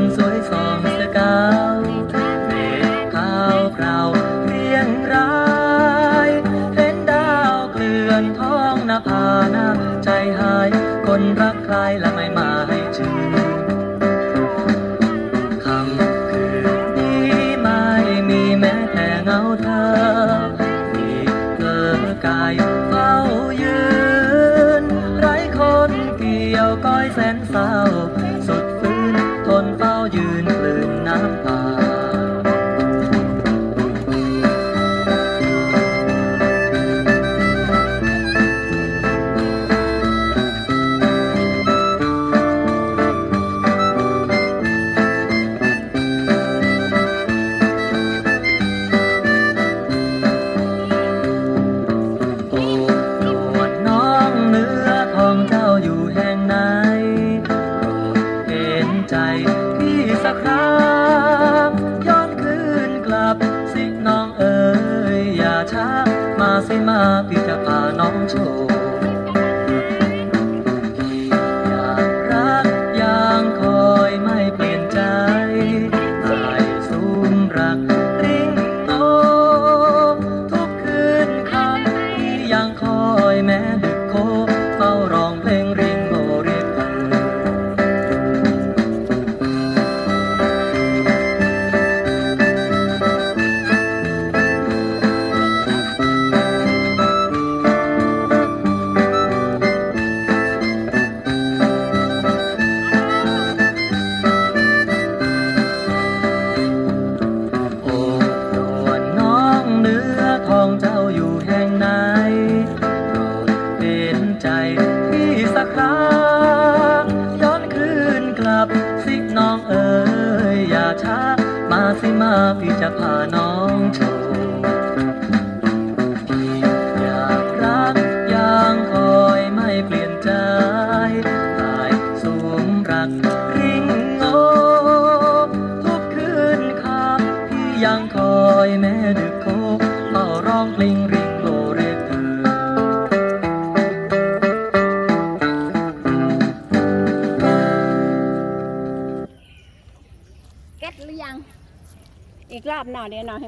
最草。 มาสิมาพี่จะพาน้องโชว์อยากรักยังคอยไม่เปลี่ยนใจตายสูมรัก หักย้อนคืนกลับสิน้องเอ๋ยอย่าช้า มาสิมาพี่จะพาน้องชว์พี่อยากรักยังคอยไม่เปลี่ยนใจตายสวมรักริงโอทุกคืนคำพี่ยังคอย เก็ตหรือยัง อีกรอบหน่อยเดียวหน่อย